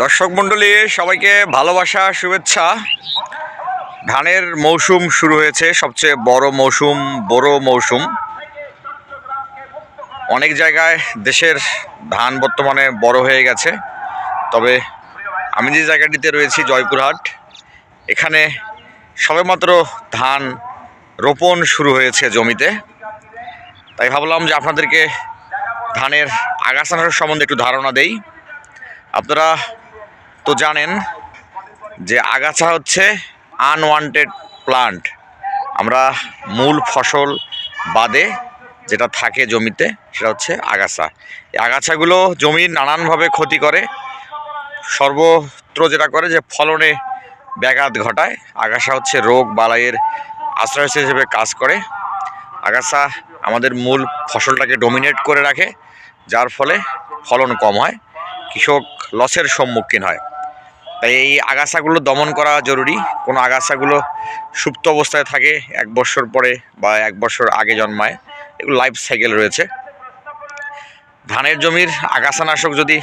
দর্শক মণ্ডলী, সবাইকে ভালোবাসা, শুভেচ্ছা। ধানের মৌসুম শুরু হয়েছে, সবচেয়ে বড় মৌসুম বড় মৌসুম। অনেক জায়গায় দেশের ধান বর্তমানে বড় হয়ে গেছে। তবে আমি যে জায়গাটিতে রয়েছি, জয়পুরহাট, এখানে সবেমাত্র ধান রোপণ শুরু হয়েছে জমিতে। তাই ভাবলাম যে আপনাদেরকে ধানের আগাছানার সম্বন্ধে একটু ধারণা দেই। আপনারা তো জানেন যে আগাছা হচ্ছে আনওয়ান্টেড প্লান্ট আমরা মূল ফসল বাদে যেটা থাকে জমিতে, সেটা হচ্ছে আগাছা। এই আগাছাগুলো জমির নানানভাবে ক্ষতি করে। সর্বত্র যেটা করে যে ফলনে ব্যাঘাত ঘটায়। আগাছা হচ্ছে রোগ বালাইয়ের আশ্রয় হিসেবে কাজ করে। আগাছা আমাদের মূল ফসলটাকে ডোমিনেট করে রাখে, যার ফলে ফলন কম হয়, কৃষক লসের সম্মুখীন হয়। তাই এই আগাছাগুলো দমন করা জরুরি। কোনো আগাছাগুলো সুপ্ত অবস্থায় থাকে এক বছর পরে বা এক বছর আগে জন্মায়। এগুলো লাইফ সাইকেল রয়েছে। ধানের জমির আগাছানাশক যদি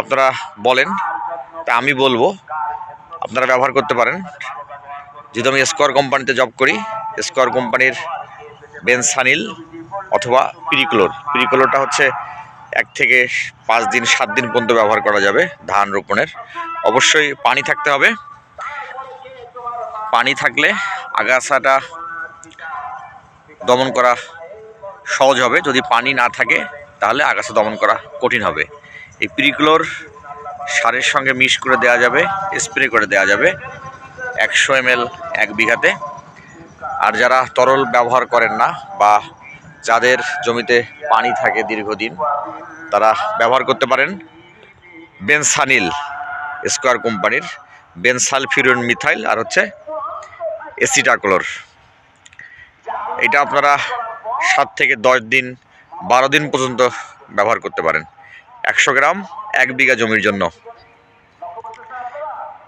আপনারা বলেন, তা আমি বলব, আপনারা ব্যবহার করতে পারেন। যেহেতু আমি স্কোয়ার কোম্পানিতে জব করি স্কোয়ার কোম্পানির বেনসানিল অথবা পিরিকুলোর পিরিকুলোরটা হচ্ছে এক থেকে পাঁচ দিন, সাত দিন পর্যন্ত ব্যবহার করা যাবে ধান রোপণের। অবশ্যই পানি থাকতে হবে। পানি থাকলে আগাছাটা দমন করা সহজ হবে। যদি পানি না থাকে, তাহলে আগাছা দমন করা কঠিন হবে। এই পিরিকুলোর সারের সঙ্গে মিশ করে দেওয়া যাবে, স্প্রে করে দেওয়া যাবে একশো এম এক বিঘাতে। আর যারা তরল ব্যবহার করেন না বা যাদের জমিতে পানি থাকে দীর্ঘদিন, তারা ব্যবহার করতে পারেন বেনসানিল স্কোয়ার কোম্পানির বেনসালফিরন মিথাইল আর হচ্ছে এসিটাক্লোর। এটা আপনারা সাত থেকে দশ দিন, বারো দিন পর্যন্ত ব্যবহার করতে পারেন। একশো গ্রাম এক বিঘা জমির জন্য।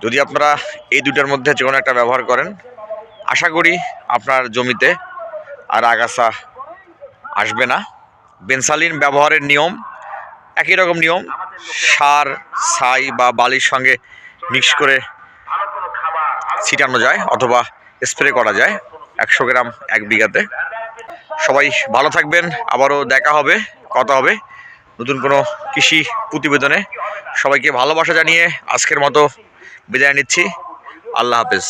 যদি আপনারা এই দুটার মধ্যে যে কোনো একটা ব্যবহার করেন, আশা করি আপনার জমিতে আর আগাছা আসবে না। বেনসালিন ব্যবহারের নিয়ম একই রকম নিয়ম। সার, ছাই বা বালির সঙ্গে মিক্স করে ছিটানো যায় অথবা স্প্রে করা যায় একশো গ্রাম এক বিঘাতে। সবাই ভালো থাকবেন। আবারও দেখা হবে, কথা হবে নতুন কোনো কৃষি প্রতিবেদনে। সবাইকে ভালোবাসা জানিয়ে আজকের মতো বিদায় নিচ্ছি। আল্লাহ হাফেজ।